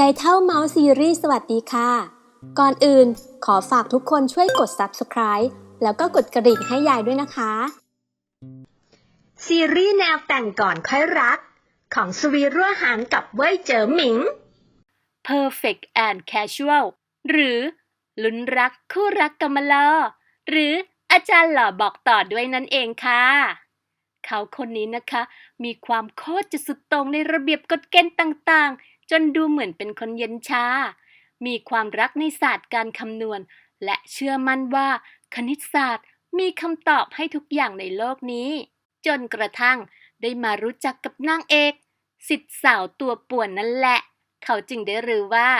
ยายเท่าเมาส์ซีรีส์สวัสดีค่ะ ก่อนอื่นขอฝากทุกคนช่วยกด subscribe แล้วก็กดกระดิ่งให้ยายด้วยนะคะ ซีรีส์แนวแต่งก่อนค่อยรัก ของสวีรั่วหางกับเว่ยเจ๋อหมิง Perfect and Casual หรือลุ้นรักคู่รักกำมะลอ หรืออาจารย์หล่อบอกต่อด้วยนั่นเองค่ะ เขาคนนี้นะคะ มีความโคตรจะสุดตรงในระเบียบกฎเกณฑ์ต่างๆ จนดูเหมือนเป็นคนเย็นชา มีความรักในศาสตร์การคำนวณ และเชื่อมั่นว่า คณิตศาสตร์มีคำตอบให้ทุกอย่างในโลกนี้ จนกระทั่งได้มารู้จักกับนางเอก สิทธิ์สาวตัวป่วนนั่นแหละ เขาจึงได้รู้ว่า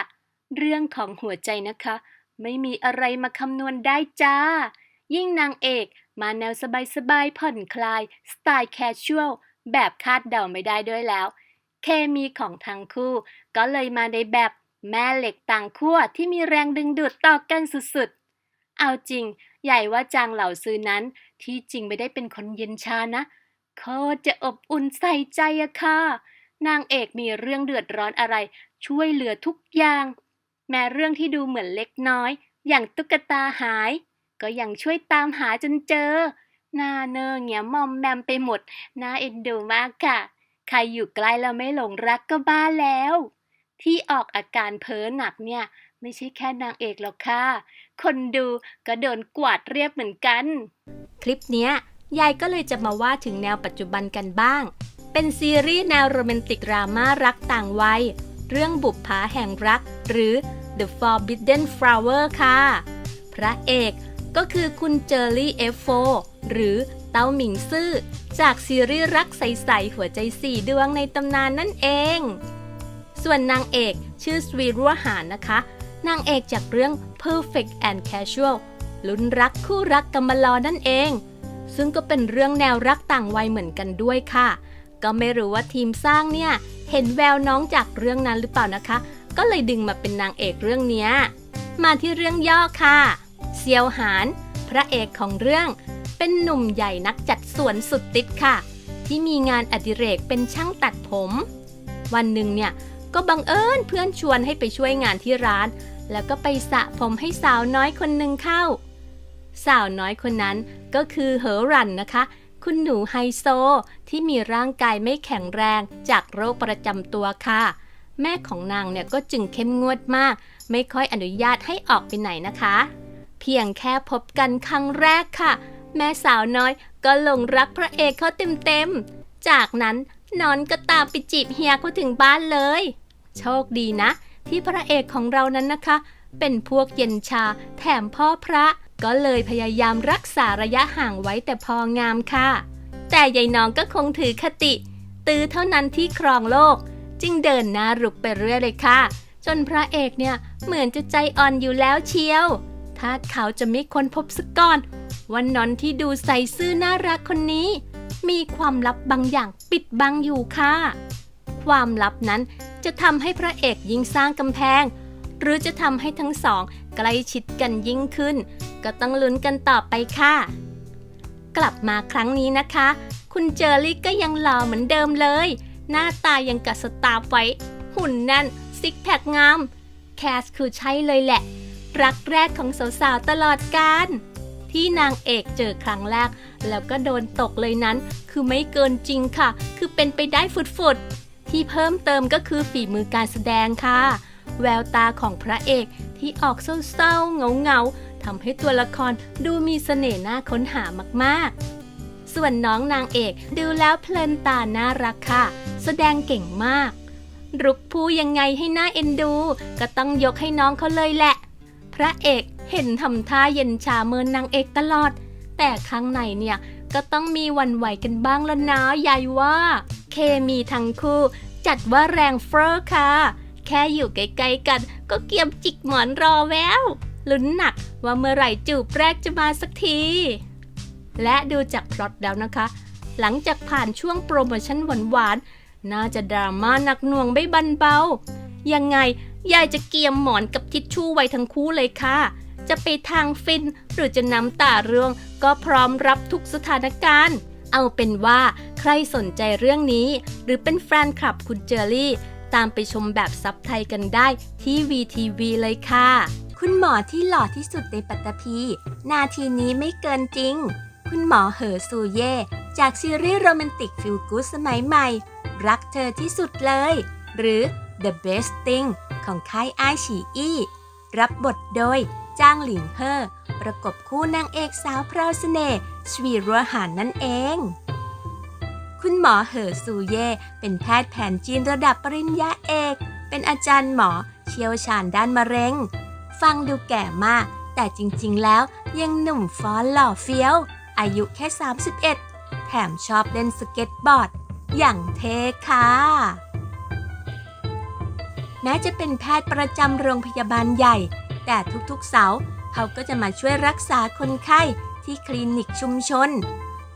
เรื่องของหัวใจนะคะ ไม่มีอะไรมาคำนวณได้จ้า ยิ่งนางเอกมาแนวสบายๆผ่อนคลาย สไตล์แคชชวลแบบคาดเดาไม่ได้ด้วยแล้ว เคมีของทั้งคู่ ก็เลยมาในแบบแม่เหล็กต่างขั้วที่มีแรงดึงดูดต่อกันสุดๆ เอาจริง ใหญ่ว่าจางเหล่าซื้อนั้น ที่จริงไม่ได้เป็นคนเย็นชานะโคจะอบอุ่นใส่ใจอะค่ะ นางเอกมีเรื่องเดือดร้อนอะไร ช่วยเหลือทุกอย่าง แม้เรื่องที่ดูเหมือนเล็กน้อย อย่างตุ๊กตาหาย ก็ยังช่วยตามหาจนเจอหน้าเนอเงียมอมแมมไปหมดน่าเอ็นดูมากค่ะ ใครอยู่ใกล้แล้วไม่หลงรักก็บ้าแล้ว ที่ออกอาการเพ้อหนักเนี่ย ไม่ใช่แค่นางเอกหรอกค่ะ คนดูก็โดนกวาดเรียบเหมือนกัน คลิปเนี้ยยายก็เลยจะมาว่าถึงแนวปัจจุบันกันบ้าง เป็นซีรีส์แนวโรแมนติกดราม่ารักต่างวัย เรื่องบุปผาแห่งรัก หรือ The Forbidden Flower ค่ะ พระเอกก็คือคุณเจอรี่เอฟโฟหรือ เต้าหมิงซื่อ จากซีรีส์รักใสๆหัวใจสี่ดวงในตำนานนั่นเอง ส่วนนางเอกชื่อสวีรัวหานนะคะ นางเอกจากเรื่อง Perfect and Casual ลุ้นรักคู่รักกำมะลอนั่นเอง ซึ่งก็เป็นเรื่องแนวรักต่างวัยเหมือนกันด้วยค่ะ ก็ไม่รู้ว่าทีมสร้างเนี่ย เห็นแววน้องจากเรื่องนั้นหรือเปล่านะคะ ก็เลยดึงมาเป็นนางเอกเรื่องนี้มาที่เรื่องย่อค่ะ เซียวหาน พระเอกของเรื่อง เป็นหนุ่มใหญ่นักจัดสวนสุดติดค่ะ ที่มีงานอดิเรกเป็นช่างตัดผม วันหนึ่งเนี่ยก็บังเอิญเพื่อนชวนให้ไปช่วยงานที่ร้าน แล้วก็ไปสระผมให้สาวน้อยคนหนึ่งเข้า สาวน้อยคนนั้นก็คือเหอรันนะคะ คุณหนูไฮโซที่มีร่างกายไม่แข็งแรงจากโรคประจำตัวค่ะ แม่ของนางเนี่ยก็จึงเข้มงวดมาก ไม่ค่อยอนุญาตให้ออกไปไหนนะคะ เพียงแค่พบกันครั้งแรกค่ะ แม่สาวน้อยก็หลงรักพระเอกเขาเต็มๆ จากนั้นนอนก็ตามไปจีบเฮียเขาถึงบ้านเลย โชคดีนะ ที่พระเอกของเรานั้นนะคะ เป็นพวกเย็นชาแถมพ่อพระก็เลยพยายามรักษาระยะห่างไว้แต่พองามค่ะ แต่ยายน้องก็คงถือคติ ตื้อเท่านั้นที่ครองโลก จึงเดินหน้ารุกไปเรื่อยเลยค่ะ จนพระเอกเนี่ยเหมือนจะใจอ่อนอยู่แล้วเชียว ถ้าเขาจะไม่ค้นพบสักก่อน วันนอนที่ดูใส่ซื่อน่ารักคนนี้ มีความลับบางอย่างปิดบังอยู่ค่ะ ความลับนั้นจะทำให้พระเอกยิ่งสร้างกำแพง หรือจะทำให้ทั้งสองใกล้ชิดกันยิ่งขึ้น ก็ต้องลุ้นกันต่อไปค่ะ กลับมาครั้งนี้นะคะ คุณเจอรี่ก็ยังหล่อเหมือนเดิมเลย หน้าตายังกับสตาร์ฟไว้ หุ่นแน่นซิกแพคงาม แคสคือใช่เลยแหละ รักแรกของสาวๆตลอดกาล ที่นางเอกเจอครั้งแรก แล้วก็โดนตกเลยนั้น คือไม่เกินจริงค่ะ คือเป็นไปได้ฟุดๆ ที่เพิ่มเติมก็คือฝีมือการแสดงค่ะ แววตาของพระเอกที่ออกเศร้าๆเงาๆทำให้ตัวละครดูมีเสน่ห์น่าค้นหามากๆส่วนน้องนางเอกดูแล้วเพลินตาน่ารักค่ะ แสดงเก่งมาก รุกผู้ยังไงให้น่าเอ็นดู ก็ต้องยกให้น้องเขาเลยแหละ พระเอก เห็นทำท่าเย็นชาเมินนางเอกตลอด แต่ข้างในเนี่ยก็ต้องมีวันไหวกันบ้างแล้วนะยายว่า เคมีทั้งคู่ จัดว่าแรงเฟ้อค่ะ แค่อยู่ใกล้ๆกันก็เกียมจิกหมอนรอแววลุ้นหนักว่าเมื่อไหร่จูบแรกจะมาสักที และดูจากพล็อตแล้วนะคะ หลังจากผ่านช่วงโปรโมชั่นหวานๆ น่าจะดราม่าหนักหน่วงไม่บันเบา ยังไงยายจะเกียมหมอนกับทิชชู่ไว้ทั้งคู่เลยค่ะ จะไปทางฟิน หรือจะน้ำตาเรื่องก็พร้อมรับทุกสถานการณ์ เอาเป็นว่าใครสนใจเรื่องนี้ หรือเป็นแฟนคลับคุณเจอรี่ ตามไปชมแบบซับไทยกันได้ที่ VTV เลยค่ะ คุณหมอที่หล่อที่สุดในปัตตภีนาทีนี้ไม่เกินจริง คุณหมอเหอซูเย่จากซีรีส์โรแมนติกฟิลกูสมัยใหม่ รักเธอที่สุดเลย หรือ The Best Thing ของค่ายไอฉีอี้ รับบทโดยจ้างหลิงเฮอประกบคู่นางเอกสาวพราวเสน่ห์ชวีรัวหานนั่นเอง คุณหมอเหอซูเย่เป็นแพทย์แผนจีนระดับปริญญาเอก เป็นอาจารย์หมอเชี่ยวชาญด้านมะเร็ง ฟังดูแก่มาก แต่จริงๆแล้วยังหนุ่มฟ้อนหล่อเฟี้ยว อายุแค่ 31 แถมชอบเล่นสเก็ตบอร์ด อย่างเท่ค่ะ แม้จะเป็นแพทย์ประจำโรงพยาบาลใหญ่ แต่ทุกๆเสาร์เขาก็จะมาช่วยรักษาคนไข้ที่คลินิกชุมชน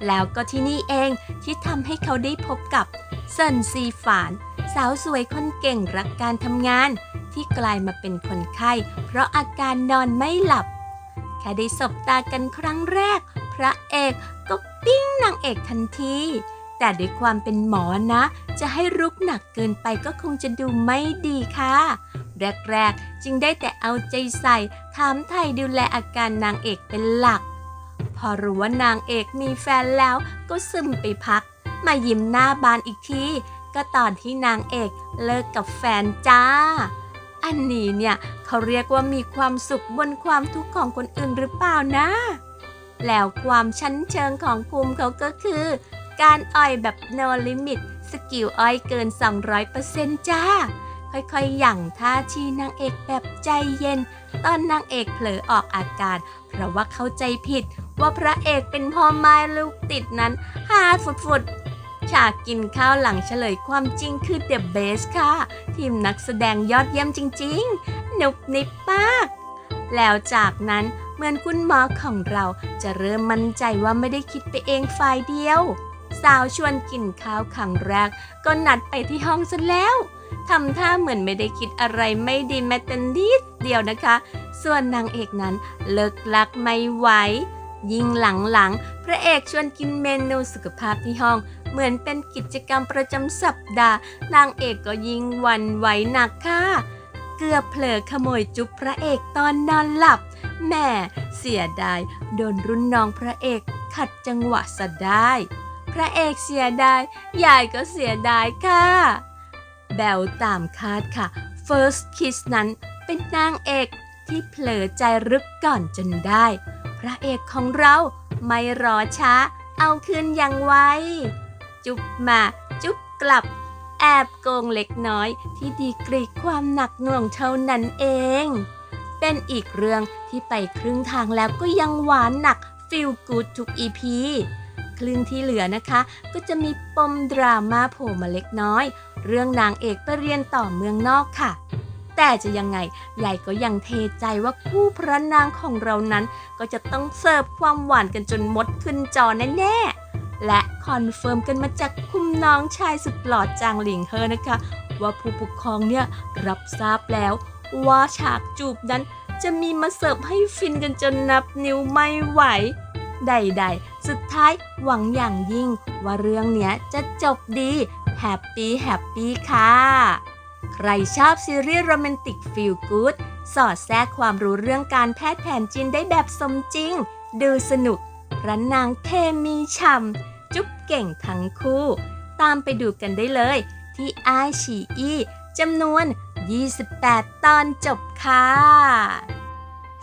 แล้วก็ที่นี่เองที่ทำให้เขาได้พบกับเซินซีฝาน สาวสวยคนเก่งรักการทำงาน ที่กลายมาเป็นคนไข้ เพราะอาการนอนไม่หลับ แค่ได้สบตากันครั้งแรก พระเอกก็ปิ้งนางเอกทันที แต่ด้วยความเป็นหมอนะ จะให้รุกหนักเกินไปก็คงจะดูไม่ดีค่ะ แรกๆ จึงได้แต่เอาใจใส่ ถามไทยดูแลอาการนางเอกเป็นหลัก พอรู้ว่านางเอกมีแฟนแล้วก็ซึมไปพัก มายิ้มหน้าบานอีกที ก็ตอนที่นางเอกเลิกกับแฟนจ้า อันนี้เนี่ยเขาเรียกว่ามีความสุขบนความทุกข์ของคนอื่นหรือเปล่านะ แล้วความชั้นเชิงของภูมิเขาก็คือ การอ่อยแบบ no limit สกิลอ้อยเกิน 200%จ้า ค่อยๆ หยั่งท่าทีนางเอกแบบใจเย็น ตอนนางเอกเผลอออกอาการ เพราะว่าเข้าใจผิด ว่าพระเอกเป็นพ่อไม้ลูกติดนั้นฮาฟุดๆฉากกินข้าวหลังเฉลยความจริงคือ The Best ค่ะ ทีมนักแสดงยอดเยี่ยมจริงๆ นุบนิบมาก แล้วจากนั้นเหมือนคุณหมอของเราจะเริ่มมั่นใจว่าไม่ได้คิดไปเองฝ่ายเดียว สาวชวนกินข้าวครั้งแรก ก็นัดไปที่ห้องซะแล้วทำท่าเหมือนไม่ได้คิดอะไรไม่ดีแม้แต่นิดเดียวนะคะ ส่วนนางเอกนั้นเลิกลักไม่ไหวยิ่งหลังๆ พระเอกชวนกินเมนูสุขภาพที่ห้อง เหมือนเป็นกิจกรรมประจำสัปดาห์ นางเอกก็ยิ่งวันไหวหนักค่ะเกือบเผลอขโมยจุ๊บพระเอกตอนนอนหลับแหม่เสียดายโดนรุ่นน้องพระเอกขัดจังหวะซะได้ พระเอกเสียดายยายก็เสียดายค่ะ แบลตามคาดค่ะ First Kiss นั้นเป็นนางเอกที่เผลอใจรึกก่อนจนได้ พระเอกของเราไม่รอช้า เอาคืนอย่างไว จุ๊บมา จุ๊บกลับ แอบโกงเล็กน้อย ที่ดีกรีความหนักหน่วงเท่านั้นเอง เป็นอีกเรื่องที่ไปครึ่งทางแล้วก็ยังหวานหนักฟิลกูดทุกอีพี ครึ่งที่เหลือนะคะ ก็จะมีปมดราม่าโผล่มาเล็กน้อย เรื่องนางเอกไปเรียนต่อเมืองนอกค่ะ แต่จะยังไงใหญ่ก็ยังเทใจว่าคู่พระนางของเรานั้น ก็จะต้องเสิร์ฟความหวานกันจนมดขึ้นจอแน่ๆ และคอนเฟิร์มกันมาจากคุมน้องชายสุดหล่อจางหลิงเฮอนะคะ ว่าผู้ปกครองเนี่ยรับทราบแล้วว่าฉากจูบนั้นจะมีมาเสิร์ฟให้ฟินกันจนนับนิ้วไม่ไหว ใดๆ สุดท้ายหวังอย่างยิ่ง ว่าเรื่องเนี้ยจะจบดีแฮปปี้แฮปปี้ค่ะ ใครชอบซีรีส์โรแมนติกฟิลกู๊ดสอดแทรกความรู้เรื่องการแพทย์แผนจีนได้แบบสมจริง ดูสนุกพระนางเคมีช่ำจุ๊บเก่งทั้งคู่ ตามไปดูกันได้เลย ที่ไอชีอีจำนวน 28 ตอนจบค่ะ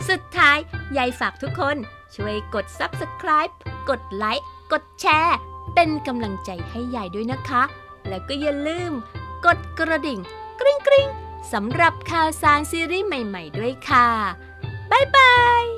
สุดท้ายยายฝากทุกคน ช่วยกด Subscribe กดไลค์ กดแชร์ เป็นกำลังใจให้ยายด้วยนะคะ แล้วก็อย่าลืม กดกระดิ่ง กริ๊งกริ๊งสำหรับข่าวสารซีรีส์ใหม่ ๆ ด้วยค่ะ บ๊ายบาย